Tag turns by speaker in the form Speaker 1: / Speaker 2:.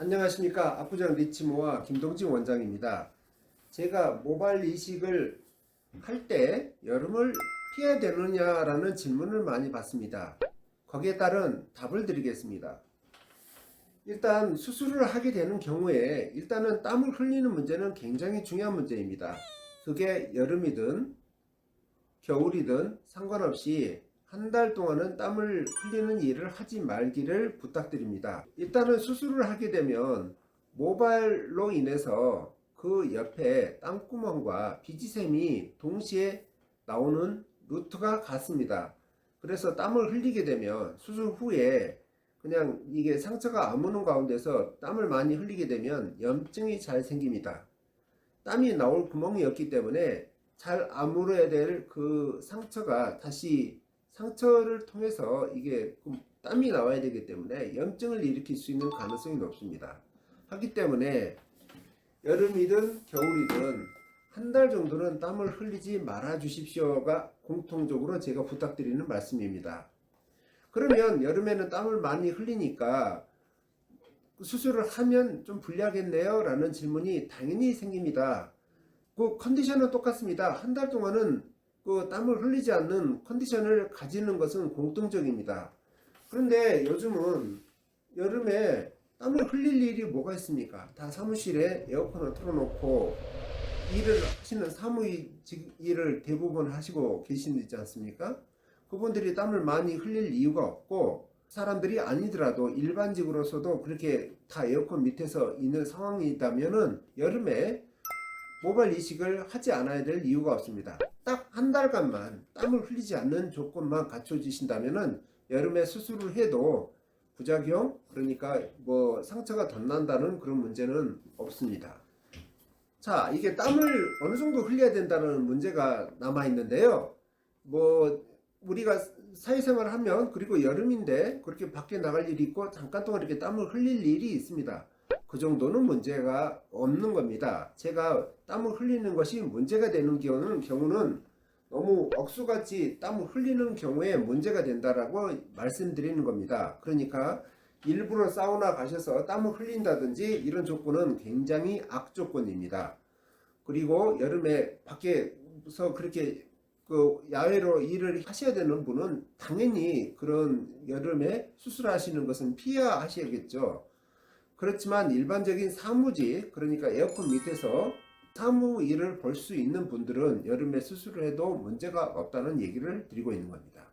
Speaker 1: 안녕하십니까 압구정 리치모아 김동진 원장입니다. 제가 모발 이식을 할 때 여름을 피해야 되느냐 라는 질문을 많이 받습니다. 거기에 따른 답을 드리겠습니다. 일단 수술을 하게 되는 경우에 일단은 땀을 흘리는 문제는 굉장히 중요한 문제입니다. 그게 여름이든 겨울이든 상관없이 한 달 동안은 땀을 흘리는 일을 하지 말기를 부탁드립니다. 일단은 수술을 하게 되면 모발로 인해서 그 옆에 땀구멍과 비지샘이 동시에 나오는 루트가 같습니다. 그래서 땀을 흘리게 되면 수술 후에 그냥 이게 상처가 아무는 가운데서 땀을 많이 흘리게 되면 염증이 잘 생깁니다. 땀이 나올 구멍이 없기 때문에 잘 아물어야 될 그 상처가 다시 상처를 통해서 이게 그 땀이 나와야 되기 때문에 염증을 일으킬 수 있는 가능성이 높습니다. 하기 때문에 여름이든 겨울이든 한 달 정도는 땀을 흘리지 말아 주십시오가 공통적으로 제가 부탁드리는 말씀입니다. 그러면 여름에는 땀을 많이 흘리니까 수술을 하면 좀 불리하겠네요? 라는 질문이 당연히 생깁니다. 그 컨디션은 똑같습니다. 한 달 동안은 그 땀을 흘리지 않는 컨디션을 가지는 것은 공통적입니다. 그런데 요즘은 여름에 땀을 흘릴 일이 뭐가 있습니까? 다 사무실에 에어컨을 틀어놓고 일을 하시는 사무직 일을 대부분 하시고 계시지 않습니까? 그분들이 땀을 많이 흘릴 이유가 없고 사람들이 아니더라도 일반직으로서도 그렇게 다 에어컨 밑에서 있는 상황이다면은 여름에 모발 이식을 하지 않아야 될 이유가 없습니다. 딱 한 달간만 땀을 흘리지 않는 조건만 갖춰지신다면은 여름에 수술을 해도 부작용 그러니까 뭐 상처가 덧난다는 그런 문제는 없습니다. 자, 이게 땀을 어느 정도 흘려야 된다는 문제가 남아 있는데요. 뭐 우리가 사회생활을 하면 그리고 여름인데 그렇게 밖에 나갈 일이 있고 잠깐 동안 이렇게 땀을 흘릴 일이 있습니다. 그 정도는 문제가 없는 겁니다. 제가 땀을 흘리는 것이 문제가 되는 경우는, 경우는 너무 억수같이 땀을 흘리는 경우에 문제가 된다라고 말씀드리는 겁니다. 그러니까 일부러 사우나 가셔서 땀을 흘린다든지 이런 조건은 굉장히 악조건입니다. 그리고 여름에 밖에서 그렇게 그 야외로 일을 하셔야 되는 분은 당연히 그런 여름에 수술하시는 것은 피해야 하셔야겠죠. 그렇지만 일반적인 사무직, 그러니까 에어컨 밑에서 사무 일을 볼수 있는 분들은 여름에 수술을 해도 문제가 없다는 얘기를 드리고 있는 겁니다.